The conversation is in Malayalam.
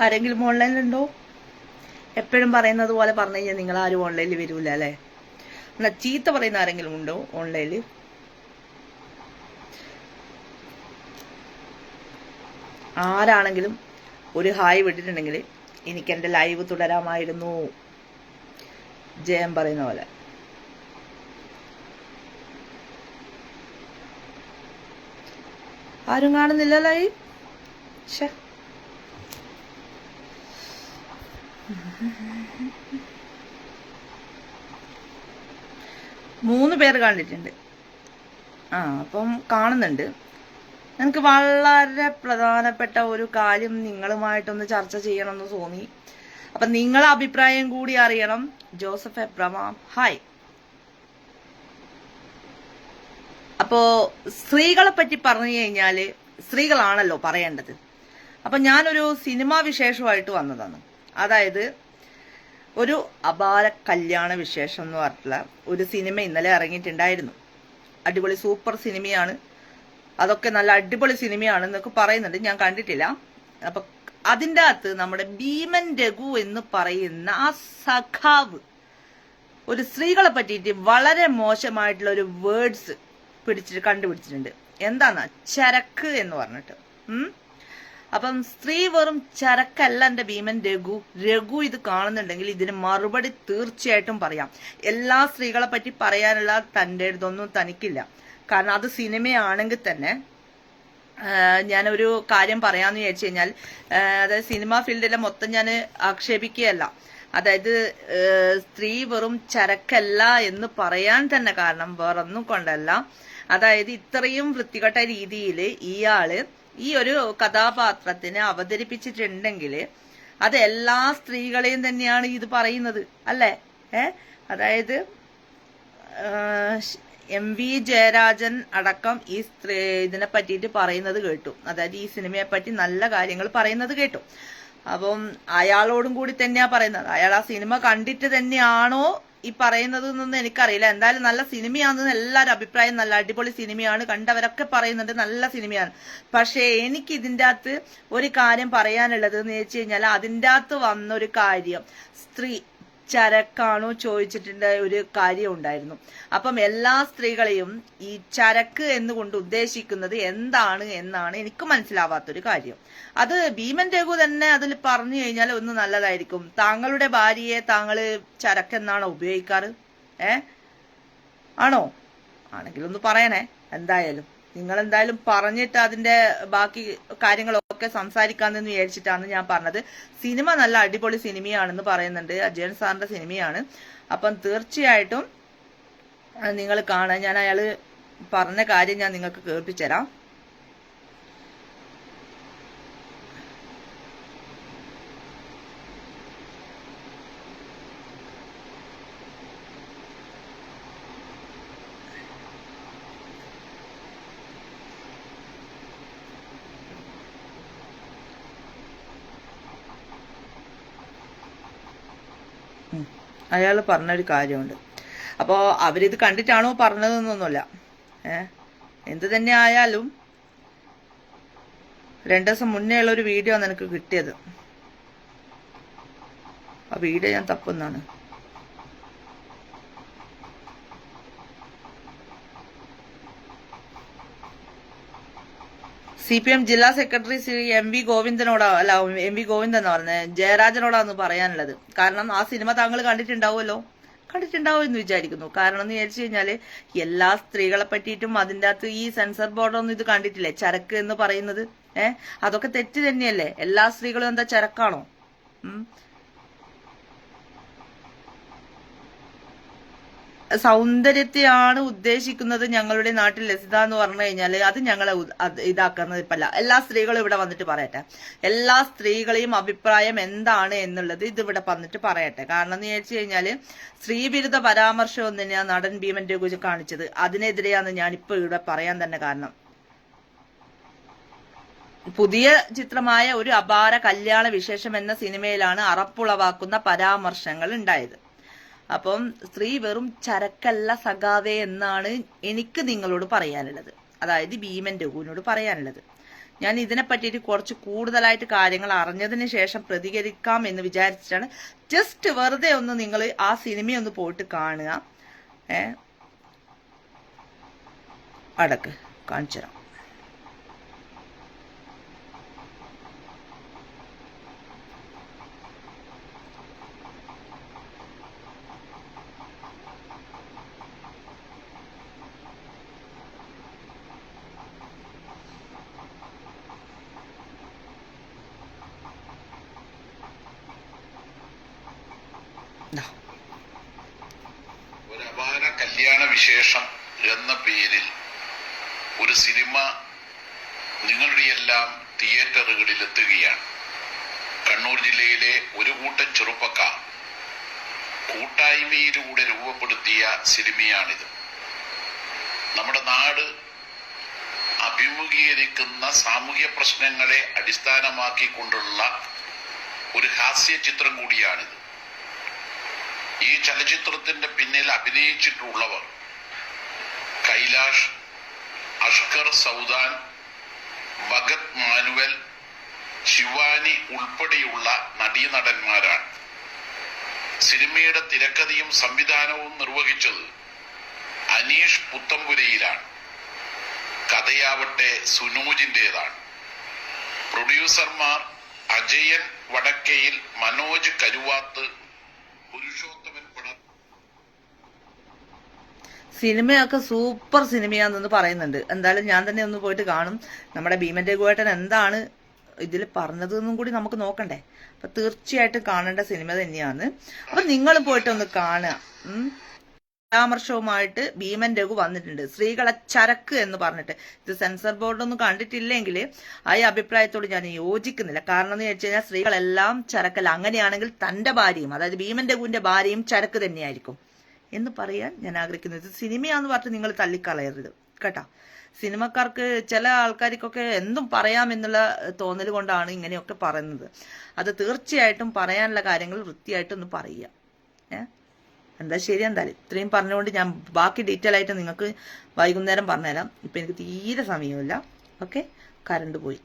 ആരെങ്കിലും ഓൺലൈനിലുണ്ടോ? എപ്പോഴും പറയുന്നത് പോലെ പറഞ്ഞു കഴിഞ്ഞാൽ നിങ്ങൾ ആരും ഓൺലൈനിൽ വരൂല അല്ലേ? എന്നാ ചീത്ത പറയുന്ന ആരെങ്കിലും ഉണ്ടോ ഓൺലൈനിൽ? ആരാണെങ്കിലും ഒരു ഹായ് വിട്ടിട്ടുണ്ടെങ്കിൽ എനിക്ക് എന്റെ ലൈവ് തുടരാമായിരുന്നു. ജയം പറയുന്ന പോലെ. ആരും കാണുന്നില്ല ലൈവ്? ശ്ശെ. മൂന്ന് പേര് കണ്ടിട്ടുണ്ട്. ആ അപ്പം കാണുന്നുണ്ട്. എനിക്ക് വളരെ പ്രധാനപ്പെട്ട ഒരു കാര്യം നിങ്ങളുമായിട്ടൊന്ന് ചർച്ച ചെയ്യണമെന്ന് തോന്നി. അപ്പൊ നിങ്ങളെ അഭിപ്രായം കൂടി അറിയണം. ജോസഫ് എബ്രഹാം ഹായ് അപ്പോ സ്ത്രീകളെ പറ്റി പറഞ്ഞു കഴിഞ്ഞാൽ സ്ത്രീകളാണല്ലോ പറയേണ്ടത്. അപ്പൊ ഞാനൊരു സിനിമാ വിശേഷമായിട്ട് വന്നതാണ്. അതായത് ഒരു അപാര കല്യാണ വിശേഷം എന്ന് പറഞ്ഞിട്ടുള്ള ഒരു സിനിമ ഇന്നലെ ഇറങ്ങിയിട്ടുണ്ടായിരുന്നു. അടിപൊളി സൂപ്പർ സിനിമയാണ്. അതൊക്കെ നല്ല അടിപൊളി സിനിമയാണ് എന്നൊക്കെ പറയുന്നുണ്ട്. ഞാൻ കണ്ടിട്ടില്ല. അപ്പൊ അതിന്റെ അകത്ത് നമ്മുടെ ഭീമൻ രഘു എന്ന് പറയുന്ന ആ സഖാവ് ഒരു സ്ത്രീകളെ പറ്റിയിട്ട് വളരെ മോശമായിട്ടുള്ള ഒരു വേർഡ്സ് പിടിച്ചിട്ട് കണ്ടുപിടിച്ചിട്ടുണ്ട്. എന്താന്നാ? ചരക്ക് എന്ന് പറഞ്ഞിട്ട്. അപ്പം സ്ത്രീ വെറും ചരക്കല്ല എന്റെ ഭീമൻ രഘു. രഘു ഇത് കാണുന്നുണ്ടെങ്കിൽ ഇതിന് മറുപടി തീർച്ചയായിട്ടും പറയാം. എല്ലാ സ്ത്രീകളെ പറ്റി പറയാനുള്ള തന്റെ ഇതൊന്നും തനിക്കില്ല. കാരണം അത് സിനിമയാണെങ്കിൽ തന്നെ ഞാനൊരു കാര്യം പറയാന്ന് വിചാരിച്ചു കഴിഞ്ഞാൽ അതായത് സിനിമ ഫീൽഡിലെ മൊത്തം ഞാൻ ആക്ഷേപിക്കുകയല്ല. അതായത് സ്ത്രീ വെറും ചരക്കല്ല എന്ന് പറയാൻ തന്നെ കാരണം വേറൊന്നും കൊണ്ടല്ല. അതായത് ഇത്രയും വൃത്തികെട്ട രീതിയിൽ ഇയാൾ ഈ ഒരു കഥാപാത്രത്തിനെ അവതരിപ്പിച്ചിട്ടുണ്ടെങ്കിൽ അത് എല്ലാ സ്ത്രീകളെയും തന്നെയാണ് ഇത് പറയുന്നത് അല്ലേ? ഏ? അതായത് എം വി ജയരാജൻ അടക്കം ഈ സ്ത്രീ ഇതിനെ പറ്റിയിട്ട് പറയുന്നത് കേട്ടു. അതായത് ഈ സിനിമയെ പറ്റി നല്ല കാര്യങ്ങൾ പറയുന്നത് കേട്ടു. അപ്പം അയാളോടും കൂടി തന്നെയാ പറയുന്നത്. അയാൾ ആ സിനിമ കണ്ടിട്ട് തന്നെയാണോ ഈ പറയുന്നത് എന്നൊന്നും എനിക്കറിയില്ല. എന്തായാലും നല്ല സിനിമയാണെന്ന് എല്ലാവരും അഭിപ്രായം. നല്ല അടിപൊളി സിനിമയാണ്. കണ്ടവരൊക്കെ പറയുന്നുണ്ട് നല്ല സിനിമയാണ്. പക്ഷേ എനിക്ക് ഇതിന്റെ അകത്ത് ഒരു കാര്യം പറയാനുള്ളത് എന്ന് വെച്ച് കഴിഞ്ഞാൽ അതിന്റെ അകത്ത് വന്നൊരു കാര്യം. സ്ത്രീ ചരക്കാണോ ചോദിച്ചിട്ടുണ്ട് ഒരു കാര്യം ഉണ്ടായിരുന്നു. അപ്പം എല്ലാ സ്ത്രീകളെയും ഈ ചരക്ക് എന്നുകൊണ്ട് ഉദ്ദേശിക്കുന്നത് എന്താണ് എന്നാണ് എനിക്ക് മനസ്സിലാവാത്തൊരു കാര്യം. അത് ഭീമൻ രഘു തന്നെ അതിൽ പറഞ്ഞു കഴിഞ്ഞാൽ ഒന്ന് നല്ലതായിരിക്കും. താങ്കളുടെ ഭാര്യയെ താങ്കൾ ചരക്കെന്നാണോ ഉപയോഗിക്കാറ്? ഏ? ആണോ? ആണെങ്കിലൊന്ന് പറയണേ എന്തായാലും. നിങ്ങൾ എന്തായാലും പറഞ്ഞിട്ട് അതിന്റെ ബാക്കി കാര്യങ്ങളൊക്കെ സംസാരിക്കാമെന്ന് വിചാരിച്ചിട്ടാണ് ഞാൻ പറഞ്ഞത്. സിനിമ നല്ല അടിപൊളി സിനിമയാണെന്ന് പറയുന്നുണ്ട്. അജയൻ സാറിന്റെ സിനിമയാണ്. അപ്പം തീർച്ചയായിട്ടും നിങ്ങൾ കാണാൻ ഞാൻ അയാൾ പറഞ്ഞ കാര്യം ഞാൻ നിങ്ങൾക്ക് കേൾപ്പിച്ചുതരാം. അയാൾ പറഞ്ഞൊരു കാര്യമുണ്ട്. അപ്പോൾ അവരിത് കണ്ടിട്ടാണോ പറഞ്ഞതെന്നൊന്നുമില്ല. ഏ? എന്ത് തന്നെ ആയാലും രണ്ടു ദിവസം മുന്നേ ഉള്ള ഒരു വീഡിയോ ആണ് എനിക്ക് കിട്ടിയത്. ആ വീഡിയോ ഞാൻ തപ്പുന്നാണ് സി പി എം ജില്ലാ സെക്രട്ടറി ശ്രീ എം വി ഗോവിന്ദനോടാ അല്ല എം വി ഗോവിന്ദൻ എന്ന് പറഞ്ഞത് ജയരാജനോടാന്ന് പറയാനുള്ളത്. കാരണം ആ സിനിമ താങ്കൾ കണ്ടിട്ടുണ്ടാവുമല്ലോ? കണ്ടിട്ടുണ്ടാവും എന്ന് വിചാരിക്കുന്നു. കാരണം എന്ന് വിചാരിച്ചു കഴിഞ്ഞാൽ എല്ലാ സ്ത്രീകളെ പറ്റിയിട്ടും അതിന്റെ അകത്ത് ഈ സെൻസർ ബോർഡൊന്നും ഇത് കണ്ടിട്ടില്ലേ? ചരക്ക് എന്ന് പറയുന്നത്. ഏഹ് അതൊക്കെ തെറ്റ് തന്നെയല്ലേ? എല്ലാ സ്ത്രീകളും എന്താ ചരക്കാണോ? സൗന്ദര്യത്തെയാണ് ഉദ്ദേശിക്കുന്നത് ഞങ്ങളുടെ നാട്ടിൽ ലസിത എന്ന് പറഞ്ഞു കഴിഞ്ഞാൽ അത് ഞങ്ങളെ ഇതാക്കുന്നത് ഇപ്പല്ല. എല്ലാ സ്ത്രീകളും ഇവിടെ വന്നിട്ട് പറയട്ടെ. എല്ലാ സ്ത്രീകളെയും അഭിപ്രായം എന്താണ് എന്നുള്ളത് ഇത് ഇവിടെ വന്നിട്ട് പറയട്ടെ. കാരണം എന്ന് വിചാരിച്ചു കഴിഞ്ഞാൽ സ്ത്രീവിരുദ്ധ പരാമർശം തന്നെയാണ് നടൻ ഭീമൻ കുറിച്ച് കാണിച്ചത്. അതിനെതിരെയാണ് ഞാനിപ്പോ ഇവിടെ പറയാൻ തന്നെ കാരണം. പുതിയ ചിത്രമായ ഒരു അപാര കല്യാണ വിശേഷം എന്ന സിനിമയിലാണ് അറപ്പുളവാക്കുന്ന പരാമർശങ്ങൾ ഉണ്ടായത്. അപ്പം സ്ത്രീ വെറും ചരക്കല്ല സഖാവേ എന്നാണ് എനിക്ക് നിങ്ങളോട് പറയാനുള്ളത്. അതായത് ഭീമൻ രഘുവിനോട് പറയാനുള്ളത്. ഞാൻ ഇതിനെ പറ്റിയിട്ട് കുറച്ച് കൂടുതലായിട്ട് കാര്യങ്ങൾ അറിഞ്ഞതിന് ശേഷം പ്രതികരിക്കാം എന്ന് വിചാരിച്ചിട്ടാണ്. ജസ്റ്റ് വെറുതെ ഒന്ന് നിങ്ങൾ ആ സിനിമയൊന്ന് പോയിട്ട് കാണുക. ഏ? അടക്ക് കാണിച്ചു തരാം ദാ. ഒരു അപാര കല്യാണ വിശേഷം എന്ന പേരിൽ ഒരു സിനിമ നിങ്ങളുടെ എല്ലാം തിയേറ്ററുകളിൽ എത്തുകയാണ്. കണ്ണൂർ ജില്ലയിലെ ഒരു കൂട്ടം ചെറുപ്പക്കാർ കൂട്ടായ്മയിലൂടെ രൂപപ്പെടുത്തിയ സിനിമയാണിത്. നമ്മുടെ നാട് അഭിമുഖീകരിക്കുന്ന സാമൂഹ്യ പ്രശ്നങ്ങളെ അടിസ്ഥാനമാക്കിക്കൊണ്ടുള്ള ഒരു ഹാസ്യ ചിത്രം കൂടിയാണിത്. ഈ ചലച്ചിത്രത്തിന്റെ പിന്നിൽ അഭിനയിച്ചിട്ടുള്ളവർ കൈലാഷ് അഷ്കർ സൗദാൻ ഭഗത് മാനുവൽ ശിവാനി ഉൾപ്പെടെയുള്ള നടീനടന്മാരാണ്. സിനിമയുടെ തിരക്കഥയും സംവിധാനവും നിർവഹിച്ചത് അനീഷ് പുത്തമ്പുരയിലാണ്. കഥയാവട്ടെ സുനോജിന്റേതാണ്. പ്രൊഡ്യൂസർമാർ അജയൻ വടക്കയിൽ മനോജ് കരുവാത്ത് സിനിമയൊക്കെ സൂപ്പർ സിനിമയാണെന്ന് പറയുന്നുണ്ട്. എന്തായാലും ഞാൻ തന്നെ ഒന്ന് പോയിട്ട് കാണും. നമ്മുടെ ഭീമൻ രഘുവേട്ടൻ എന്താണ് ഇതിൽ പറഞ്ഞതെന്നും കൂടി നമുക്ക് നോക്കണ്ടേ. അപ്പൊ തീർച്ചയായിട്ടും കാണേണ്ട സിനിമ തന്നെയാണ്. അപ്പൊ നിങ്ങൾ പോയിട്ട് ഒന്ന് കാണുക. പരാമർശവുമായിട്ട് ഭീമൻ രഘു വന്നിട്ടുണ്ട്. സ്ത്രീകളെ ചരക്ക് എന്ന് പറഞ്ഞിട്ട്. ഇത് സെൻസർ ബോർഡൊന്നും കണ്ടിട്ടില്ലെങ്കിൽ ആ അഭിപ്രായത്തോട് ഞാൻ യോജിക്കുന്നില്ല. കാരണം എന്ന് വെച്ച് കഴിഞ്ഞാൽ സ്ത്രീകളെല്ലാം ചരക്കല്ല. അങ്ങനെയാണെങ്കിൽ തന്റെ ഭാര്യയും അതായത് ഭീമൻ രഘുവിന്റെ ഭാര്യയും ചരക്ക് തന്നെയായിരിക്കും. എന്ന് പറയാൻ ഞാൻ ആഗ്രഹിക്കുന്നു. ഇത് സിനിമയാന്ന് പറഞ്ഞിട്ട് നിങ്ങൾ തള്ളിക്കളയരുത്. കേട്ടോ? സിനിമക്കാർക്ക് ചില ആൾക്കാർക്കൊക്കെ എന്തും പറയാമെന്നുള്ള തോന്നൽ കൊണ്ടാണ് ഇങ്ങനെയൊക്കെ പറയുന്നത്. അത് തീർച്ചയായിട്ടും പറയാനുള്ള കാര്യങ്ങൾ വൃത്തിയായിട്ടൊന്ന് പറയുക. ഏഹ് എന്താ ശരി എന്തായാലും. ഇത്രയും പറഞ്ഞുകൊണ്ട് ഞാൻ ബാക്കി ഡീറ്റെയിൽ ആയിട്ട് നിങ്ങൾക്ക് വൈകുന്നേരം പറഞ്ഞുതരാം. ഇപ്പം എനിക്ക് തീരെ സമയമില്ല. ഓക്കെ? കറണ്ട് പോയി.